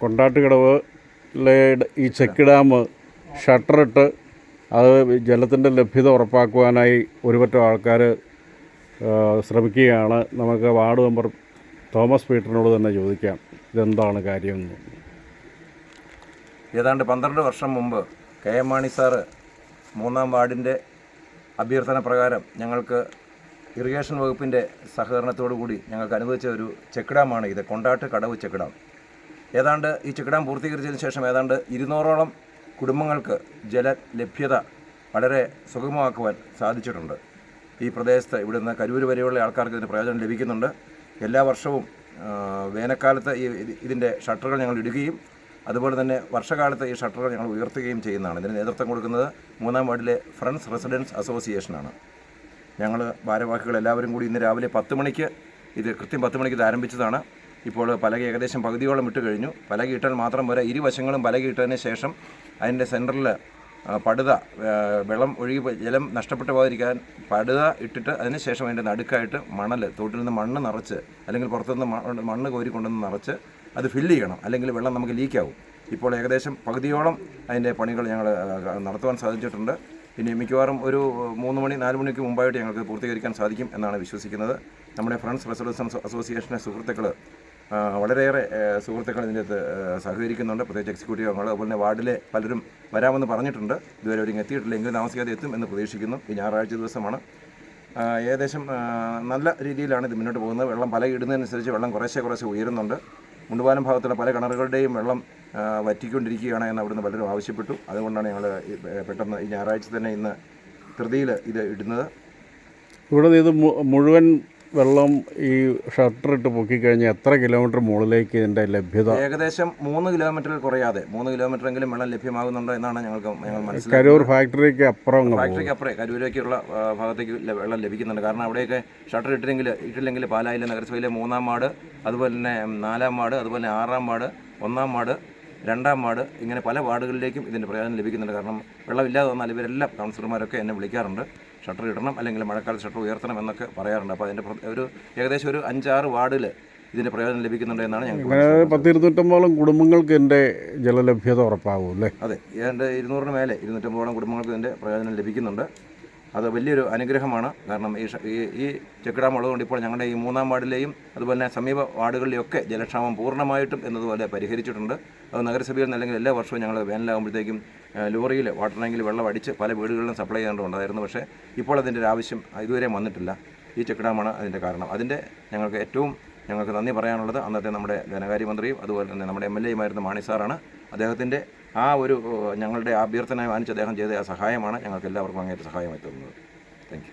കൊണ്ടാട്ടുകടവിലെ ഈ check dam ഷട്ടറിട്ട് അത് ജലത്തിന്റെ ലഭ്യത ഉറപ്പാക്കുവാനായി ഒരുപറ്റം ആൾക്കാർ ശ്രമിക്കുകയാണ്. നമുക്ക് വാർഡ് മെമ്പർ തോമസ് പീറ്ററിനോട് തന്നെ ചോദിക്കാം ഇതെന്താണ് കാര്യം? ഏതാണ്ട് പന്ത്രണ്ട് വർഷം മുമ്പ് കെ എം മാണി സാറ് മൂന്നാം വാർഡിന്റെ അഭ്യർത്ഥന പ്രകാരം ഞങ്ങൾക്ക് ഇറിഗേഷൻ വകുപ്പിന്റെ സഹകരണത്തോടു കൂടി ഞങ്ങൾക്ക് അനുവദിച്ച ഒരു ചെക്ക് ഡാമാണ് ഇത്. Kondattu Kadavu check dam. ഏതാണ്ട് ഈ ചെക്ക് പൂർത്തീകരിച്ചതിന് ശേഷം ഏതാണ്ട് ഇരുന്നൂറോളം കുടുംബങ്ങൾക്ക് ജല ലഭ്യത വളരെ സുഗമമാക്കുവാൻ സാധിച്ചിട്ടുണ്ട്. ഈ പ്രദേശത്ത് ഇവിടുന്ന് കരൂര് വരെയുള്ള ആൾക്കാർക്ക് ഇതിന് പ്രയോജനം ലഭിക്കുന്നുണ്ട്. എല്ലാ വർഷവും വേനൽക്കാലത്ത് ഈ ഇതിന്റെ ഷട്ടറുകൾ ഞങ്ങൾ ഇടുകയും അതുപോലെ തന്നെ വർഷകാലത്ത് ഈ ഷട്ടറുകൾ ഞങ്ങൾ ഉയർത്തുകയും ചെയ്യുന്നതാണ്. ഇതിന് നേതൃത്വം കൊടുക്കുന്നത് മൂന്നാം വാർഡിലെ ഫ്രണ്ട്സ് റെസിഡൻസ് അസോസിയേഷനാണ്. ഞങ്ങൾ ഭാരവാഹികൾ എല്ലാവരും കൂടി ഇന്ന് രാവിലെ പത്ത് മണിക്ക് ഇത് കൃത്യം പത്ത് മണിക്ക് ഇത് ആരംഭിച്ചതാണ്. ഇപ്പോൾ പലക ഏകദേശം പകുതിയോളം ഇട്ട് കഴിഞ്ഞു. പലക ഇട്ടാൽ മാത്രം പോരാ. ഇരുവശങ്ങളും പലക ഇട്ടതിന് ശേഷം അതിന്റെ സെന്ററിൽ പടുത വെള്ളം ഒഴുകി ജലം നഷ്ടപ്പെട്ടു പോകാതിരിക്കാൻ പടുത ഇട്ടിട്ട് അതിന് ശേഷം അതിന്റെ നടുക്കായിട്ട് മണൽ തോട്ടിൽ നിന്ന് മണ്ണ് നിറച്ച് അല്ലെങ്കിൽ പുറത്തുനിന്ന് മണ്ണ് കോരി കൊണ്ടുവന്ന് നിറച്ച് അത് ഫില്ല് ചെയ്യണം. അല്ലെങ്കിൽ വെള്ളം നമുക്ക് ലീക്കാവും ഇപ്പോൾ ഏകദേശം പകുതിയോളം അതിന്റെ പണികൾ ഞങ്ങൾ നടത്തുവാൻ സാധിച്ചിട്ടുണ്ട്. പിന്നെ മിക്കവാറും ഒരു മൂന്ന് മണി നാല് മണിക്ക് മുമ്പായിട്ട് ഞങ്ങൾക്ക് പൂർത്തീകരിക്കാൻ സാധിക്കും എന്നാണ് വിശ്വസിക്കുന്നത്. നമ്മുടെ ഫ്രണ്ട്സ് റെസിഡൻസ് അസോസിയേഷനെ സുഹൃത്തുക്കൾ വളരെയേറെ സുഹൃത്തുക്കൾ ഇതിന്റെ അകത്ത് സഹകരിക്കുന്നുണ്ട്. പ്രത്യേകിച്ച് എക്സിക്യൂട്ടീവ് അംഗങ്ങൾ അതുപോലെ തന്നെ വാർഡിലെ പലരും വരാമെന്ന് പറഞ്ഞിട്ടുണ്ട്. ഇതുവരെ ഒരു എത്തിയിട്ടില്ല എങ്കിലും താമസിക്കാതെ എത്തും എന്ന് പ്രതീക്ഷിക്കുന്നു. ഈ ഞായറാഴ്ച ദിവസമാണ്. ഏകദേശം നല്ല രീതിയിലാണ് ഇത് മുന്നോട്ട് പോകുന്നത്. വെള്ളം പല ഇടുന്നതിനനുസരിച്ച് വെള്ളം കുറേശ്ശെ കുറേശ്ശെ ഉയരുന്നുണ്ട്. മുണ്ടുപാലം ഭാഗത്തുള്ള പല കിണറുകളുടെയും വെള്ളം വറ്റിക്കൊണ്ടിരിക്കുകയാണ് എന്ന് അവിടുന്ന് പലരും ആവശ്യപ്പെട്ടു. അതുകൊണ്ടാണ് ഞങ്ങൾ പെട്ടെന്ന് ഈ ഞായറാഴ്ച തന്നെ ഇന്ന് ധൃതിയിൽ ഇത് ഇടുന്നത്. ഇവിടെ ഇത് മുഴുവൻ വെള്ളം ഈ ഷട്ടർ ഷട്ടറിട്ട് പൊക്കിക്കഴിഞ്ഞാൽ എത്ര കിലോമീറ്റർ മുകളിലേക്ക് ഇതിന്റെ ലഭ്യത? ഏകദേശം മൂന്ന് കിലോമീറ്ററിൽ കുറയാതെ. മൂന്ന് കിലോമീറ്ററെങ്കിലും വെള്ളം ലഭ്യമാകുന്നുണ്ടോ എന്നാണ് ഞങ്ങൾക്ക് ഞങ്ങൾ മനസ്സിലാക്കുന്നത്. കരൂർ ഫാക്ടറിക്ക് അപ്പുറം ഫാക്ടറിക്ക് അപ്പുറേ കരൂരേക്കുള്ള ഭാഗത്തേക്ക് വെള്ളം ലഭിക്കുന്നുണ്ട്. കാരണം അവിടെയൊക്കെ ഷട്ടർ ഇട്ടില്ലെങ്കിൽ ഇട്ടില്ലെങ്കിൽ പാലായിലെ നഗരസഭയിലെ മൂന്നാം വാർഡ് അതുപോലെ തന്നെ നാലാം വാർഡ് അതുപോലെ ആറാം വാർഡ് ഒന്നാം വാർഡ് രണ്ടാം വാർഡ് ഇങ്ങനെ പല വാർഡുകളിലേക്കും ഇതിന്റെ പ്രയോജനം ലഭിക്കുന്നുണ്ട്. കാരണം വെള്ളമില്ലാതെ വന്നാൽ ഇവരെല്ലാം കൗൺസിലർമാരൊക്കെ എന്നെ വിളിക്കാറുണ്ട്. ഷട്ടർ ഇടണം അല്ലെങ്കിൽ മഴക്കാലത്ത് ഷട്ടർ ഉയർത്തണം എന്നൊക്കെ പറയാറുണ്ട്. അപ്പോൾ അതിന്റെ ഒരു ഏകദേശം ഒരു അഞ്ചാറ് വാർഡിൽ ഇതിന്റെ പ്രയോജനം ലഭിക്കുന്നുണ്ട് എന്നാണ് ഞങ്ങൾ പത്തിരുന്നൂറ്റമ്പോളം പത്ത് കുടുംബങ്ങൾക്ക് എന്റെ ജലലഭ്യത ഉറപ്പാകും അല്ലേ? അതെ. ഏതാണ്ട് ഇരുന്നൂറിന് മേലെ ഇരുന്നൂറ്റമ്പതോളം കുടുംബങ്ങൾക്ക് ഇതിന്റെ പ്രയോജനം ലഭിക്കുന്നുണ്ട്. അത് വലിയൊരു അനുഗ്രഹമാണ്. കാരണം ഈ ഈ ചെക്ക് ഉള്ളതുകൊണ്ട് ഇപ്പോൾ ഞങ്ങളുടെ ഈ മൂന്നാം വാർഡിലെയും അതുപോലെ തന്നെ സമീപ വാർഡുകളിലെയൊക്കെ ജലക്ഷാമം പൂർണമായിട്ടും എന്നതുപോലെ പരിഹരിച്ചിട്ടുണ്ട്. അത് നഗരസഭയിൽ നിന്ന് അല്ലെങ്കിൽ എല്ലാ വർഷവും ഞങ്ങൾ വേനലാകുമ്പോഴത്തേക്കും ലോറിയിൽ വാട്ടർ ടാങ്കിൽ വെള്ളം അടിച്ച് പല വീടുകളിലും സപ്ലൈ ചെയ്യേണ്ടതുണ്ടായിരുന്നു പക്ഷേ ഇപ്പോൾ അതിന്റെ ഒരു ആവശ്യം ഇതുവരെ വന്നിട്ടില്ല. ഈ ചെക്ക് ഡാമാണ് അതിന്റെ കാരണം. അതിന്റെ ഞങ്ങൾക്ക് ഏറ്റവും ഞങ്ങൾക്ക് നന്ദി പറയാനുള്ളത്. അന്നത്തെ നമ്മുടെ ധനകാര്യമന്ത്രിയും അതുപോലെ തന്നെ നമ്മുടെ എം എൽ എയുമായിരുന്ന മാണി സാറാണ് അദ്ദേഹത്തിന്റെ ആ ഒരു ഞങ്ങളുടെ അഭ്യർത്ഥന മാനിച്ച് അദ്ദേഹം ചെയ്ത ആ സഹായമാണ് ഞങ്ങൾക്ക് എല്ലാവർക്കും അങ്ങേറ്റ സഹായമായി തോന്നുന്നത്. Thank you